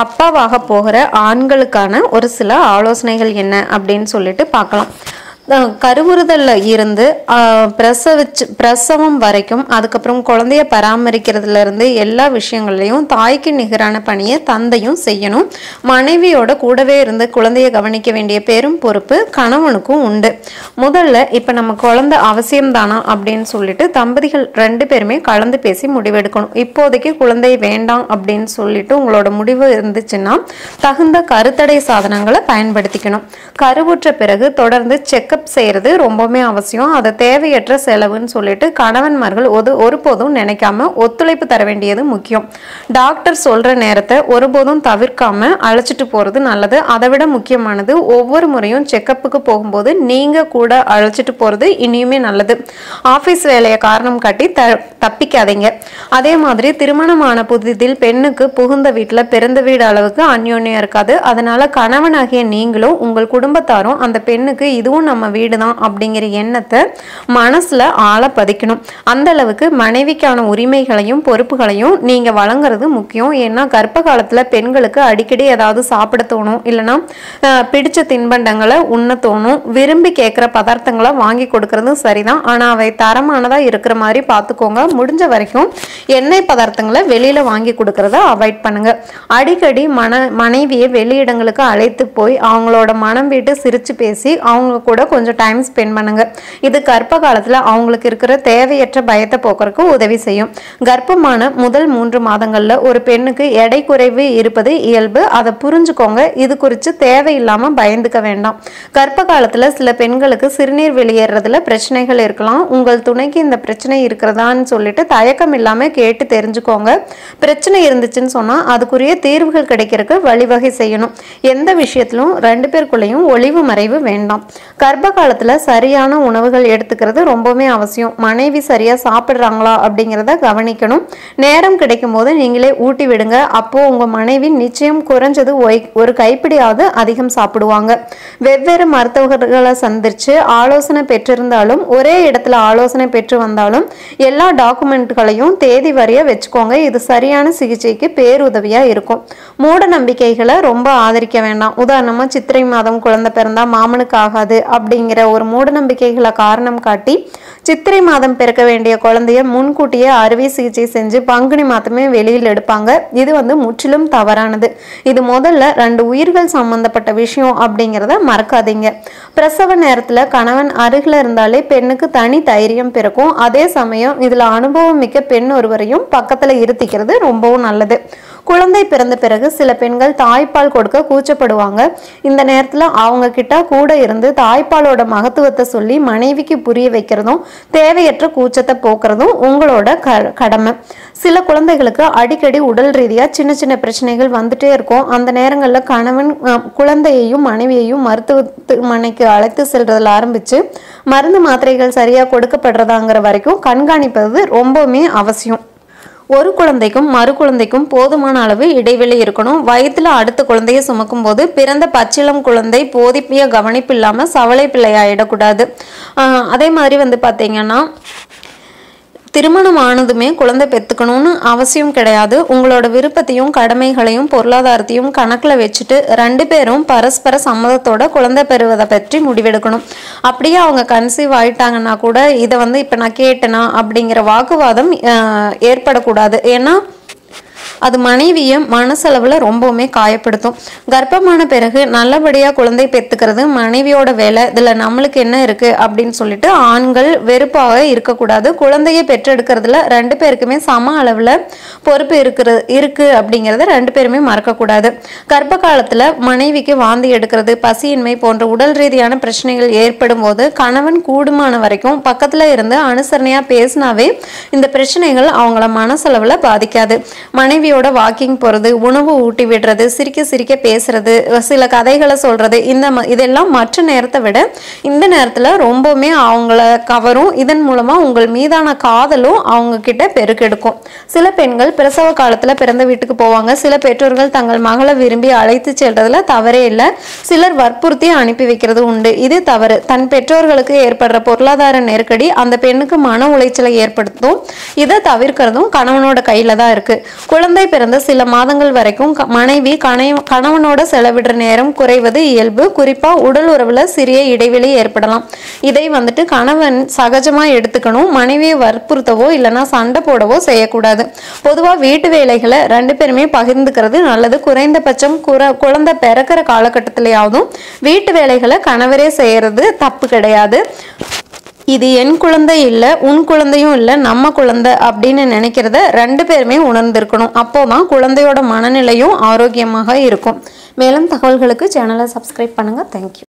அப்பாவாக போகிற ஆண்களுக்கான ஒரு சில ஆலோசனைகள் என்ன அப்படின்னு சொல்லிட்டு பார்க்கலாம். கருவுறுதலில் இருந்து பிரசவிச்சு பிரசவம் வரைக்கும் அதுக்கப்புறம் குழந்தைய பராமரிக்கிறதுலேருந்து எல்லா விஷயங்கள்லையும் தாய்க்கு நிகரான பணியை தந்தையும் செய்யணும். மனைவியோட கூடவே இருந்து குழந்தைய கவனிக்க வேண்டிய பெரும் பொறுப்பு கணவனுக்கும் உண்டு. முதல்ல இப்போ நம்ம குழந்தை அவசியம் தானா அப்படின்னு சொல்லிட்டு தம்பதிகள் ரெண்டு பேருமே கலந்து பேசி முடிவெடுக்கணும். இப்போதைக்கு குழந்தை வேண்டாம் அப்படின்னு சொல்லிட்டு உங்களோட முடிவு இருந்துச்சுன்னா தகுந்த கருத்தடை சாதனங்களை பயன்படுத்திக்கணும். கருவுற்ற பிறகு தொடர்ந்து செக்கப் செய்கிறது ரொம்பவுமே அவசியம். அதை தேவையற்ற செலவுன்னு சொல்லிட்டு கணவன்மார்கள் ஒரு ஒருபோதும் நினைக்காம ஒத்துழைப்பு தர வேண்டியது முக்கியம். டாக்டர் சொல்கிற நேரத்தை ஒருபோதும் தவிர்க்காம அழைச்சிட்டு போகிறது நல்லது. அதை விட முக்கியமானது ஒவ்வொரு முறையும் செக்கப்புக்கு போகும்போது நீங்கள் கூட அழைச்சிட்டு போறது இனியுமே நல்லது. ஆஃபீஸ் வேலையை காரணம் காட்டி த தப்பிக்காதீங்க. அதே மாதிரி திருமணமான புதிதில் பெண்ணுக்கு புகுந்த வீட்டில் பிறந்த வீடு அளவுக்கு அந்யோன்யம் இருக்காது. அதனால கணவனாகிய நீங்களும் உங்கள் குடும்பத்தாரும் அந்த பெண்ணுக்கு இதுவும் நம்ம வீடு தான் அப்படிங்கிற எண்ணத்தை மனசில் ஆழ பதிக்கணும். அந்த அளவுக்கு மனைவிக்கான உரிமைகளையும் பொறுப்புகளையும் நீங்கள் வழங்குறது முக்கியம். ஏன்னா கர்ப்ப காலத்தில் பெண்களுக்கு அடிக்கடி ஏதாவது சாப்பிட தோணும். இல்லைன்னா பிடிச்ச தின்பண்டங்களை உண்ண தோணும். விரும்பி கேட்குற பதார்த்தங்களை வாங்கி கொடுக்கறதும் சரிதான். ஆனால் அவை தரமானதாக இருக்கிற மாதிரி பார்த்துக்கோங்க முடிஞ்ச வரைக்கும் எண்ணெய் பதார்த்தங்களை வெளியில் வாங்கி கொடுக்கறத அவாய்ட் பண்ணுங்க. அடிக்கடி மன மனைவியை வெளியிடங்களுக்கு அழைத்து போய் அவங்களோட மனம் விட்டு சிரிச்சு பேசி அவங்க கூட கொஞ்சம் டைம் ஸ்பெண்ட் பண்ணுங்க. இது கர்ப்ப காலத்தில் அவங்களுக்கு இருக்கிற தேவையற்ற பயத்தை போக்குறதுக்கு உதவி செய்யும். கர்ப்பமான முதல் மூன்று மாதங்களில் ஒரு பெண்ணுக்கு எடை குறைவு இருப்பது இயல்பு. அதை புரிஞ்சுக்கோங்க. இது குறித்து தேவையில்லாமல் பயந்துக்க வேண்டாம். கர்ப்ப காலத்தில் சில பெண்களுக்கு சிறுநீர் வெளியேறதுல பிரச்சனைகள் இருக்கலாம். உங்கள் துணைக்கு இந்த பிரச்சனை இருக்கிறதான்னு சொல்லிட்டு தயக்கம் இல்லாம கேட்டு தெரிஞ்சுக்கோங்க. பிரச்சனை இருந்துச்சுன்னு சொன்னா அதுக்குரிய தீர்வுகள் கிடைக்கிறதுக்கு வழிவகை செய்யணும். எந்த விஷயத்திலும் ரெண்டு பேருக்குள்ளேயும் ஒளிவு மறைவு வேண்டாம். கர்ப்ப காலத்துல சரியான உணவுகள் எடுத்துக்கிறது ரொம்பவுமே அவசியம். மனைவி சரியா சாப்பிடுறாங்களா அப்படிங்கிறத கவனிக்கணும். நேரம் கிடைக்கும் போது நீங்களே ஊட்டி விடுங்க. அப்போ உங்க மனைவி நிச்சயம் குறைஞ்சது ஒய்- ஒரு கைப்பிடியாவது அதிகம் சாப்பிடுவாங்க. வெவ்வேறு மருத்துவர்களை சந்திச்சு ஆலோசனை பெற்றிருந்தாலும் ஒரே இடத்துல ஆலோசனை பெற்று வந்தாலும் எல்லா டாக்குமெண்ட்களையும் தேதி வரைய வச்சுக்கோங்க. இது சரியான சிகிச்சைக்கு பேருதவியா இருக்கும். மூட நம்பிக்கைகளை ரொம்ப ஆதரிக்க வேண்டாம். உதாரணமா சித்திரை மாதம் குழந்தை பிறந்தா மாமனுக்கு ஆகாது அப்படிங்கிற ஒரு மூட நம்பிக்கைகளை காரணம் காட்டி சித்திரை மாதம் பிறக்க வேண்டிய குழந்தைய முன்கூட்டியே அறுவை சிகிச்சை செஞ்சு பங்குனி மாதமே வெளியில் எடுப்பாங்க. இது வந்து முற்றிலும் தவறானது. இது முதல்ல ரெண்டு உயிர்கள் சம்பந்தப்பட்ட விஷயம் அப்படிங்கிறத மறக்காதீங்க. பிரசவ நேரத்தில் கணவன் அருகில் இருந்தாலே பெண்ணுக்கு தனி தைரியம் பிறக்கும். அதே சமயம் இதுல அனுபவம் மிக்க பெண் ஒருவரையும் பக்கத்துல இருத்திக்கிறது ரொம்பவும் நல்லது. குழந்தை பிறந்த பிறகு சில பெண்கள் தாய்ப்பால் கொடுக்க கூச்சப்படுவாங்க. இந்த நேரத்தில் அவங்க கிட்ட கூட இருந்து தாய்ப்பாலோட மகத்துவத்தை சொல்லி மனைவிக்கு புரிய வைக்கிறதும் தேவையற்ற கூச்சத்தை போக்குறதும் உங்களோட க கடமை. சில குழந்தைகளுக்கு அடிக்கடி உடல் ரீதியாக சின்ன சின்ன பிரச்சனைகள் வந்துட்டே இருக்கும். அந்த நேரங்களில் கணவன் குழந்தையையும் மனைவியையும் மருத்துவமனைக்கு அழைத்து செல்றதில் ஆரம்பித்து மருந்து மாத்திரைகள் சரியாக கொடுக்கப்படுறதாங்கிற வரைக்கும் கண்காணிப்பது ரொம்பவுமே அவசியம். ஒரு குழந்தைக்கும் மறு குழந்தைக்கும் போதுமான அளவு இடைவெளி இருக்கணும். வயிற்றுல அடுத்த குழந்தையை சுமக்கும் போது பிறந்த பச்சிளம் குழந்தை போதிப்பிய கவனிப்பு இல்லாமல் சவளை பிள்ளையாயிடக்கூடாது. அதே மாதிரி வந்து பார்த்தீங்கன்னா திருமணம் ஆனதுமே குழந்தை பெற்றுக்கணும்னு அவசியம் கிடையாது. உங்களோட விருப்பத்தையும் கடமைகளையும் பொருளாதாரத்தையும் கணக்கில் வச்சுட்டு ரெண்டு பேரும் பரஸ்பர சம்மதத்தோட குழந்தை பெறுவதை பற்றி முடிவெடுக்கணும். அப்படியே அவங்க கன்சீவ் ஆயிட்டாங்கன்னா கூட இதை வந்து இப்போ நான் கேட்டேனா அப்படிங்கிற வாக்குவாதம் ஏற்படக்கூடாது. ஏன்னா அது மனைவியை மனசளவில் ரொம்பவுமே காயப்படுத்தும். கர்ப்பமான பிறகு நல்லபடியாக குழந்தை பெற்றுக்கிறது மனைவியோட வேலை இதில் நம்மளுக்கு என்ன இருக்குது அப்படின்னு சொல்லிட்டு ஆண்கள் வெறுப்பாக இருக்கக்கூடாது. குழந்தையை பெற்றெடுக்கிறதுல ரெண்டு பேருக்குமே சம அளவில் பொறுப்பு இருக்கிறது இருக்குது அப்படிங்கிறத ரெண்டு பேருமே மறக்கக்கூடாது. கர்ப்ப காலத்தில் மனைவிக்கு வாந்தி எடுக்கிறது பசியின்மை போன்ற உடல் ரீதியான பிரச்சனைகள் ஏற்படும் போது கணவன் கூடுமான வரைக்கும் பக்கத்தில் இருந்து அனுசரணையாக பேசினாவே இந்த பிரச்சனைகள் அவங்கள மனசளவில் பாதிக்காது. மனைவி மனைவியோட வாக்கிங் போகிறது உணவு ஊட்டி விடுறது சிரிக்க சிரிக்க பேசுறது சில கதைகளை சொல்றது இந்த ம- இதெல்லாம் மற்ற நேரத்தை விட இந்த நேரத்தில் ரொம்பவுமே அவங்கள கவரும். இதன் மூலமாக உங்கள் மீதான காதலும் அவங்க கிட்ட பெருக்கெடுக்கும். சில பெண்கள் பிரசவ காலத்தில் பிறந்த வீட்டுக்கு போவாங்க. சில பெற்றோர்கள் தங்கள் மகளை விரும்பி அழைத்து செல்றதுல தவறே இல்லை. சிலர் வற்புறுத்தி அனுப்பி வைக்கிறது உண்டு. இது தவறு. தன் பெற்றோர்களுக்கு ஏற்படுற பொருளாதார நெருக்கடி அந்த பெண்ணுக்கு மன உளைச்சலை ஏற்படுத்தும். இதை தவிர்க்கிறதும் கணவனோட கையில தான் இருக்கு. குழந்தை குழந்தை பிறந்த சில மாதங்கள் வரைக்கும் க- மனைவி கணவனோட செலவிடுற நேரம் குறைவது இயல்பு. குறிப்பா உடல் உறவுல சிறிய இடைவெளி ஏற்படலாம். இதை வந்துட்டு கணவன் சகஜமா எடுத்துக்கணும். மனைவியை வற்புறுத்தவோ இல்லைன்னா சண்டை போடவோ செய்யக்கூடாது. பொதுவா வீட்டு வேலைகளை ரெண்டு பேருமே பகிர்ந்துக்கிறது நல்லது. குறைந்தபட்சம் குழந்தை பிறக்கிற காலகட்டத்திலேயாவதும் வீட்டு வேலைகளை கணவரே செய்யறது தப்பு கிடையாது. இது என் குழந்தை இல்லை உன் குழந்தையும் இல்லை நம்ம குழந்தை அப்படின்னு நினைக்கிறத ரெண்டு பேருமே உணர்ந்திருக்கணும். அப்போதான் குழந்தையோட மனநிலையும் ஆரோக்கியமாக இருக்கும். மேலும் தகவல்களுக்கு சேனலை சப்ஸ்கிரைப் பண்ணுங்கள் தேங்க்யூ